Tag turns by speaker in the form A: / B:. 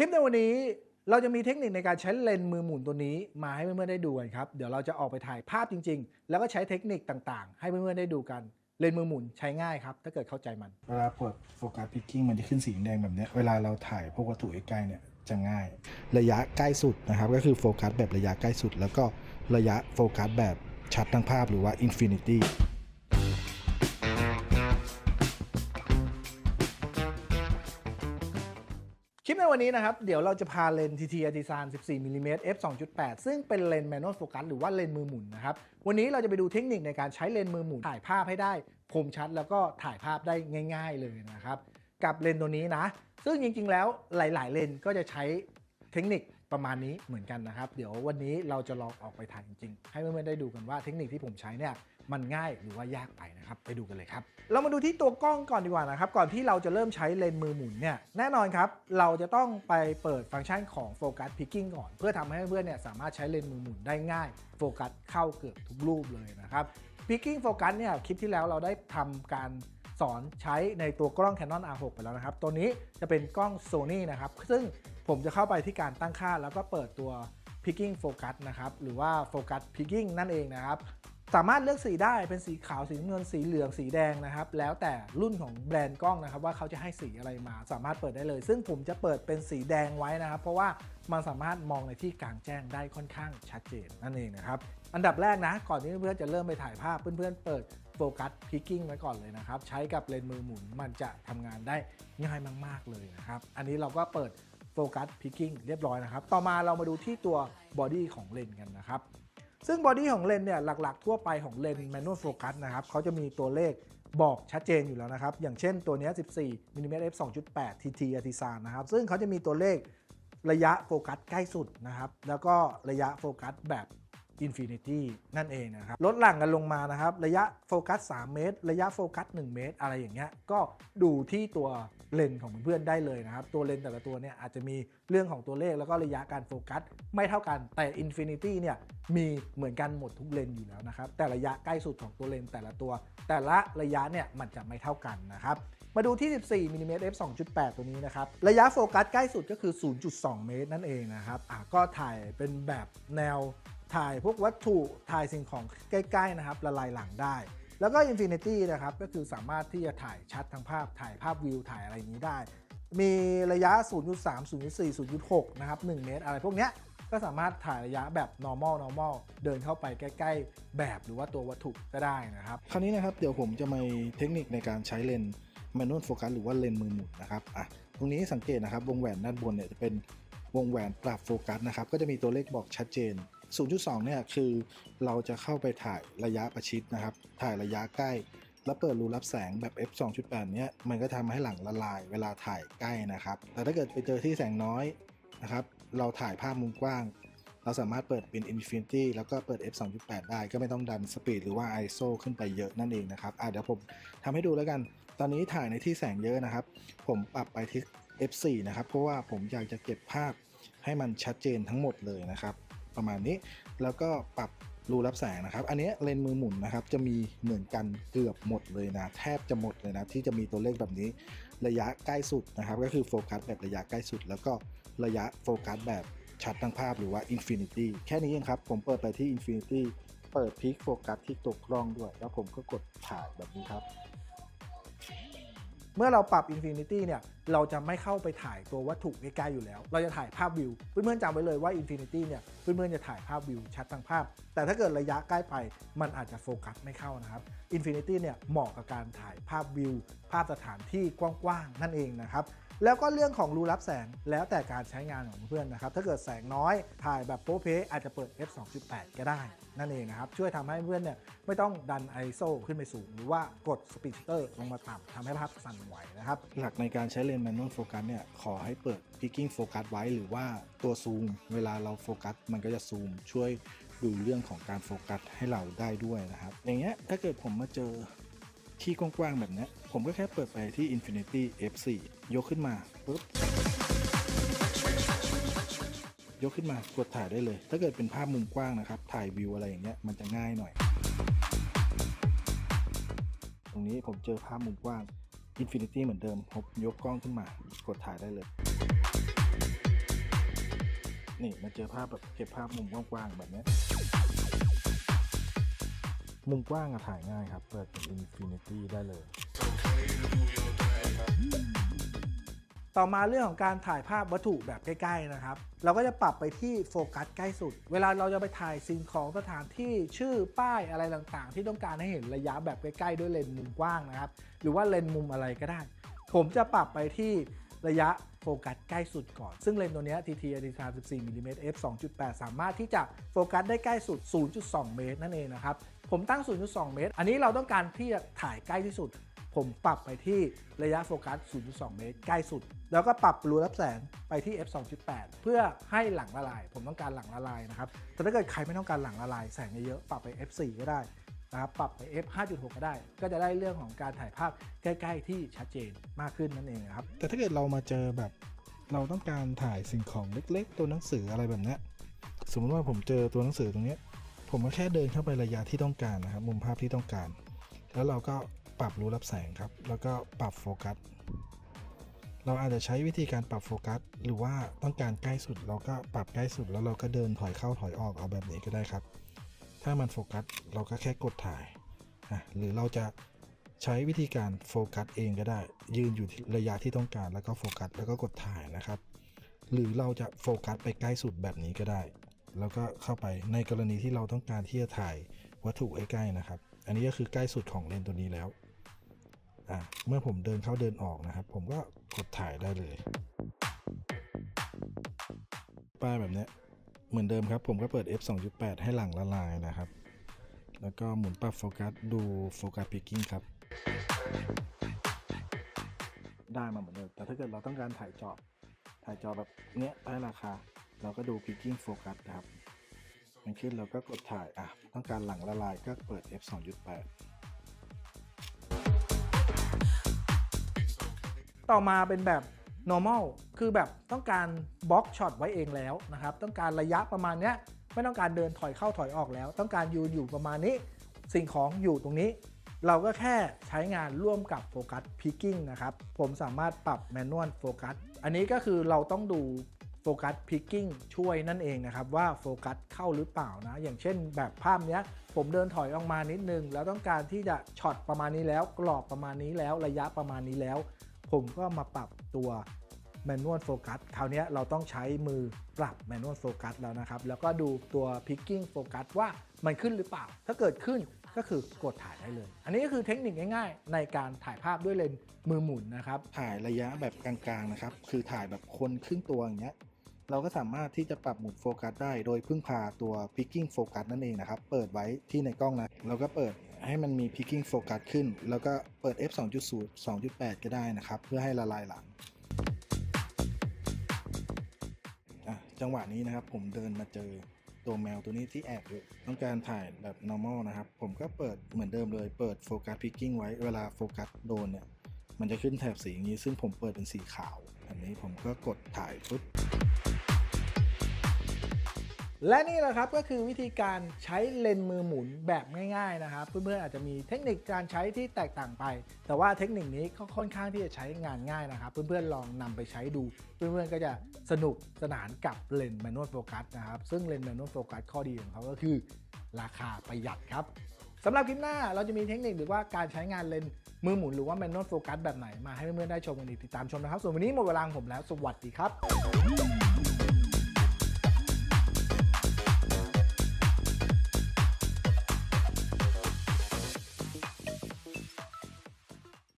A: คลิปในวันนี้เราจะมีเทคนิคในการใช้เลนส์มือหมุนตัวนี้มาให้เพื่อนๆได้ดูกันครับ เดี๋ยวเราจะออกไปถ่ายภาพจริง ๆ แล้วก็ใช้เทคนิคต่างๆ ให้เพื่อนๆได้ดูกัน เลนส์มือหมุนใช้ง่ายครับ ถ้าเกิดเข้าใจมัน
B: เวลาเปิดโฟกัสพิกกิ้งมันจะขึ้นสีแดงแบบเนี้ยเวลาเราถ่ายพวกวัตถุใกล้ๆเนี่ยจะง่าย ระยะใกล้สุดนะครับ ก็คือโฟกัสแบบระยะใกล้สุด แล้วก็ระยะโฟกัสแบบชัดทั้งภาพหรือว่าอินฟินิตี้
A: วันนี้นะครับ เดี๋ยวเราจะพาเลนส์ TTartisan 14มิลลิเมตร f 2.8 ซึ่งเป็นเลนส์ manual focus หรือว่าเลนส์มือหมุนนะครับ วันนี้เราจะไปดูเทคนิคในการใช้เลนส์มือหมุนถ่ายภาพให้ได้คมชัดแล้วก็ถ่ายภาพได้ง่าย ๆ เลยนะครับ กับเลนส์ตัวนี้นะ ซึ่งจริงๆแล้วหลายๆเลนส์ก็จะใช้เทคนิคประมาณนี้เหมือนกันนะครับ เดี๋ยววันนี้เราจะลองออกไปถ่ายจริงๆ ให้เพื่อนๆได้ดูกันว่าเทคนิคที่ผมใช้เนี่ย มันง่ายหรือว่ายากไปนะครับไปดูกันเลยครับ เรามาดูที่ตัวกล้องก่อนดีกว่านะครับก่อนที่เราจะเริ่มใช้เลนส์มือหมุนเนี่ยแน่นอนครับเราจะต้องไปเปิดฟังก์ชันของโฟกัสพิกกิ้งก่อน เพื่อทำให้เพื่อนเนี่ยสามารถใช้เลนส์มือหมุนได้ง่ายโฟกัสเข้าเกือบทุกรูปเลยนะครับพิกกิ้งโฟกัสเนี่ยคลิปที่แล้วเราได้ทำการสอนใช้ในตัวกล้อง Canon R6 ไปแล้วนะครับ ตัวนี้จะเป็นกล้อง Sony นะครับ ซึ่งผมจะเข้าไปที่การตั้งค่า แล้วก็เปิดตัว Picking Focus นะครับ หรือว่า Focus Picking นั่นเองนะครับ สามารถเลือกสีได้เป็นสีขาวสีน้ำเงินสีเหลืองสีแดงนะครับ แล้วแต่รุ่นของแบรนด์กล้องนะครับ ว่าเขาจะให้สีอะไรมา สามารถเปิดได้เลย ซึ่งผมจะเปิดเป็นสีแดงไว้นะครับ เพราะว่ามันสามารถมองในที่กลางแจ้งได้ค่อนข้างชัดเจนนั่นเองนะครับ อันดับแรกนะ ก่อนที่เพื่อนๆจะเริ่มไปถ่ายภาพ เพื่อนๆเปิดโฟกัสพิกกิ้งไว้ก่อนเลยนะครับ ใช้กับเลนส์มือหมุนมันจะทำงานได้ง่ายมากๆเลยนะครับ อันนี้เราก็เปิดโฟกัสพิกกิ้งเรียบร้อยนะครับ ต่อมาเรามาดูที่ตัวบอดี้ของเลนส์กันนะครับ ซึ่งบอดี้ของเลนส์เนี่ยหลักๆ ทั่วไปของเลนส์ manual focus นะครับเขาจะมีตัวเลขบอกชัดเจนอยู่แล้วนะครับ อย่างเช่นตัวนี้ 14มิลลิเมตร f 2.8 TT a t i s a n นะครับ ซึ่งเขาจะมีตัวเลขระยะโฟกัสใกล้สุดนะครับ แล้วก็ระยะโฟกัสแบบ Infinity นั่นเองนะครับลดหลั่งกันลงมานะครับ ระยะโฟกัส 3 เมตร ระยะโฟกัส 1 เมตร อะไรอย่างเงี้ยก็ดูที่ตัวเลนส์ของเพื่อนๆได้เลยนะครับ ตัวเลนส์แต่ละตัวเนี่ยอาจจะมีเรื่องของตัวเลขแล้วก็ระยะการโฟกัส ไม่เท่ากันแต่ Infinity เนี่ยมีเหมือนกันหมดทุกเลนส์อยู่แล้วนะครับแต่ระยะใกล้สุดของตัวเลนส์แต่ละตัว แต่ละระยะเนี่ยมันจะไม่เท่ากันนะครับมาดูที่ 14มิลลิเมตร f 2.8 ตัวนี้นะครับ ระยะโฟกัสใกล้สุดก็คือ 0.2 เมตรนั่นเองนะครับอะก็ถ่ายเป็นแบบแนว ถ่ายพวกวัตถุถ่ายสิ่งของใกล้ๆนะครับละลายหลังได้ แล้วก็ Infinity นะครับก็คือสามารถที่จะถ่ายชัดทั้งภาพถ่ายภาพวิวถ่ายอะไรอย่างนี้ได้ มีระยะ 0.3 0.4 0.6 นะครับ 1 เมตร อะไรพวกเนี้ยก็สามารถถ่ายระยะแบบ normal normal เดินเข้าไปใกล้ ๆ แบบหรือว่าตัววัตถุก็ได้นะครับ
B: คราวนี้นะครับเดี๋ยวผมจะมาเทคนิคในการใช้เลนส์ manual focus หรือว่าเลนส์มือหมุนนะครับอะตรงนี้สังเกตนะครับวงแหวนด้านบนเนี่ยจะเป็นวงแหวนปรับโฟกัสนะครับก็จะมีตัวเลขบอกชัดเจน 0.2 เนี่ยคือเราจะเข้าไปถ่ายระยะประชิดนะครับ ถ่ายระยะใกล้ แล้วเปิดรูรับแสงแบบ f 2.8 เนี่ยมันก็ทำให้หลังละลายเวลาถ่ายใกล้นะครับ แต่ถ้าเกิดไปเจอที่แสงน้อยนะครับ เราถ่ายภาพมุมกว้าง เราสามารถเปิดเป็น Infinity แล้วก็เปิด f 2.8 ได้ก็ไม่ต้องดันสปีดหรือว่า ISO ขึ้นไปเยอะนั่นเองนะครับอะเดี๋ยวผมทำให้ดูแล้วกัน ตอนนี้ถ่ายในที่แสงเยอะนะครับ ผมปรับไปที่ f4 นะครับ เพราะว่าผมอยากจะเก็บภาพให้มันชัดเจนทั้งหมดเลยนะครับ ประมาณนี้ แล้วก็ปรับรูรับแสงนะครับ อันนี้เลนส์มือหมุนนะครับ จะมีเหมือนกันเกือบหมดเลยนะ แทบจะหมดเลยนะ ที่จะมีตัวเลขแบบนี้ ระยะใกล้สุดนะครับ ก็คือโฟกัสแบบระยะใกล้สุด แล้วก็ระยะโฟกัสแบบชัดทั้งภาพหรือว่า Infinity แค่นี้เองครับ ผมเปิดไปที่ Infinity เปิดพิกโฟกัสที่ตัวกล้องด้วย แล้วผมก็กดถ่ายแบบนี้ครับ
A: เมื่อเราปรับ Infinity เนี่ย เราจะไม่เข้าไปถ่ายตัววัตถุใกล้ๆอยู่แล้ว เราจะถ่ายภาพวิว เพื่อนๆจำไว้เลยว่า Infinity เนี่ย เพื่อนๆจะถ่ายภาพวิวชัดทั้งภาพ แต่ถ้าเกิดระยะใกล้ไป มันอาจจะโฟกัสไม่เข้านะครับ Infinity เนี่ย เหมาะกับการถ่ายภาพวิว ภาพสถานที่กว้างๆ นั่นเองนะครับ แล้วก็เรื่องของรูรับแสงแล้วแต่การใช้งานของเพื่อนนะครับ ถ้าเกิดแสงน้อยถ่ายแบบโป๊เพอาจจะเปิด f 2.8ก็ได้ นั่นเองนะครับ ช่วยทำให้เพื่อนเนี่ยไม่ต้องดัน ISO ขึ้นไปสูง หรือว่ากด Speed Shutter ลงมาต่ำทำให้ภาพสั่นไหวนะครับ
B: หลักในการใช้เลนส์ manual focus เนี่ยขอให้เปิด picking focus ไว้หรือว่าตัวซูม เวลาเราโฟกัสมันก็จะซูม ช่วยดูเรื่องของการโฟกัสให้เราได้ด้วยนะครับอย่างเงี้ยถ้าเกิดผมมาเจอ ที่กว้างๆแบบนี้ผมก็แค่เปิดไปที่ infinity f4 ยกขึ้นมาปุ๊บยกขึ้นมากดถ่ายได้เลย ถ้าเกิดเป็นภาพมุมกว้างนะครับ ถ่ายวิวอะไรอย่างเงี้ยมันจะง่ายหน่อย ตรงนี้ผมเจอภาพมุมกว้าง Infinity เหมือนเดิมผมยกกล้องขึ้นมากดถ่ายได้เลย นี่มาเจอภาพแบบเก็บภาพมุมกว้างๆแบบนี้ มุมกว้างอะถ่ายง่ายครับ เปิดเป็น Infinity ได้เลย
A: ต่อมาเรื่องของการถ่ายภาพวัตถุแบบใกล้ๆนะครับ เราก็จะปรับไปที่โฟกัสใกล้สุด เวลาเราจะไปถ่ายสิ่งของสถานที่ชื่อป้ายอะไรต่างๆ ที่ต้องการให้เห็นระยะแบบใกล้ๆ ด้วยเลนส์มุมกว้างนะครับ หรือว่าเลนส์มุมอะไรก็ได้ ผมจะปรับไปที่ ระยะโฟกัสใกล้สุดก่อน ซึ่งเลนส์ตัวนี้ TT a d i s a 14มิลลิเมตร f 2.8 สามารถที่จะโฟกัสได้ใกล้สุด 0.2 เมตรนั่นเองนะครับ ผมตั้ง 0.2 เมตร อันนี้เราต้องการที่จะถ่ายใกล้ที่สุด ผมปรับไปที่ระยะโฟกัส 0.2 เมตร ใกล้สุด แล้วก็ปรับรูรับแสงไปที่ f 2.8 เพื่อให้หลังละลาย ผมต้องการหลังละลายนะครับ แต่ถ้าเกิดใครไม่ต้องการหลังละลายแสงเยอะๆ ปรับไป f 4ก็ได้ นะครับปรับไป f 5.6 ก็ได้ ก็จะได้เรื่องของการถ่ายภาพใกล้ ๆ ที่ชัดเจนมากขึ้นนั่นเองครับ
B: แต่ถ้าเกิดเรามาเจอแบบเราต้องการถ่ายสิ่งของเล็กๆ ตัวหนังสืออะไรแบบนี้สมมติว่าผมเจอตัวหนังสือตรงนี้ ผมก็แค่เดินเข้าไประยะที่ต้องการนะครับ มุมภาพที่ต้องการ แล้วเราก็ปรับรูรับแสงครับ แล้วก็ปรับโฟกัสเราอาจจะใช้วิธีการปรับโฟกัส หรือว่าต้องการใกล้สุดเราก็ปรับใกล้สุดแล้วเราก็เดินถอยเข้าถอยออกเอาแบบนี้ก็ได้ครับ ถ้ามันโฟกัสเราก็แค่กดถ่ายอะหรือเราจะใช้วิธีการโฟกัสเองก็ได้ ยืนอยู่ระยะที่ต้องการแล้วก็โฟกัสแล้วก็กดถ่ายนะครับ หรือเราจะโฟกัสไปใกล้สุดแบบนี้ก็ได้ แล้วก็เข้าไปในกรณีที่เราต้องการที่จะถ่ายวัตถุใกล้ๆนะครับ อันนี้ก็คือใกล้สุดของเลนส์ตัวนี้แล้วอะเมื่อผมเดินเข้าเดินออกนะครับ ผมก็กดถ่ายได้เลย ป้ายแบบเนี้ย เหมือนเดิมครับ ผมก็เปิด f 2.8 ให้หลังละลายนะครับ แล้วก็หมุนปรับโฟกัสดูโฟกัสพิกกิ้งครับ ได้มาเหมือนเดิม แต่ถ้าเกิดเราต้องการถ่ายจอถ่ายจอแบบเนี้ยได้ราคา เราก็ดูพิกกิ้งโฟกัสครับ มันขึ้นเราก็กดถ่าย อะ ต้องการหลังละลายก็เปิด f 2.8
A: ต่อมาเป็นแบบ normal คือแบบต้องการบล็อกช็อตไว้เองแล้วนะครับ ต้องการระยะประมาณเนี้ยไม่ต้องการเดินถอยเข้าถอยออกแล้ว ต้องการยืนอยู่ประมาณนี้ สิ่งของอยู่ตรงนี้ เราก็แค่ใช้งานร่วมกับโฟกัสพิกกิ้งนะครับ ผมสามารถปรับแมนนวลโฟกัสอันนี้ก็คือเราต้องดูโฟกัสพิกกิ้งช่วยนั่นเองนะครับ ว่าโฟกัสเข้าหรือเปล่านะ อย่างเช่นแบบภาพเนี้ย ผมเดินถอยออกมานิดนึง แล้วต้องการที่จะช็อตประมาณนี้แล้ว กรอบประมาณนี้แล้วระยะประมาณนี้แล้ว ผมก็มาปรับตัว แมนนวลโฟกัสคราวนี้เราต้องใช้มือปรับแมนนวลโฟกัสแล้วนะครับ แล้วก็ดูตัวพิกกิ้งโฟกัสว่ามันขึ้นหรือเปล่า ถ้าเกิดขึ้นก็คือกดถ่ายได้เลย อันนี้ก็คือเทคนิคง่ายๆ ในการถ่ายภาพด้วยเลนส์มือหมุนนะครับ
B: ถ่ายระยะแบบกลางๆนะครับ คือถ่ายแบบคนครึ่งตัวอย่างเงี้ย เราก็สามารถที่จะปรับหมุนโฟกัสได้ โดยพึ่งพาตัว picking focus นั่นเองนะครับ เปิดไว้ที่ในกล้องนะ เราก็เปิดให้มันมี picking focus ขึ้น แล้วก็เปิด f 2.0 2.8 ก็ได้นะครับ เพื่อให้ละลายหลัง จังหวะนี้นะครับ ผมเดินมาเจอตัวแมวตัวนี้ที่แอบอยู่ต้องการถ่ายแบบ normal นะครับ ผมก็เปิดเหมือนเดิมเลย เปิดโฟกัสพิกกิ้งไว้เวลาโฟกัสโดนเนี่ย มันจะขึ้นแถบสีอย่างนี้ ซึ่งผมเปิดเป็นสีขาว อันนี้ผมก็กดถ่ายปุ๊บ
A: และนี่แหละครับก็คือวิธีการใช้เลนส์มือหมุนแบบง่ายๆนะครับ เพื่อนๆอาจจะมีเทคนิคการใช้ที่แตกต่างไป แต่ว่าเทคนิคนี้ก็ค่อนข้างที่จะใช้งานง่ายนะครับ เพื่อนๆลองนำไปใช้ดู เพื่อนๆก็จะสนุกสนานกับเลนส์แมนนวลโฟกัสนะครับซึ่งเลนส์แมนนวลโฟกัสข้อดีของเขาก็คือ ราคาประหยัดครับสำหรับคลิปหน้าเราจะมีเทคนิคหรือว่าการใช้งานเลนส์มือหมุนหรือว่าแมนนวลโฟกัสแบบไหนมาให้เพื่อนๆได้ชมกันอีกติดตามชมนะครับ ส่วนวันนี้หมดเวลาของผมแล้ว สวัสดีครับ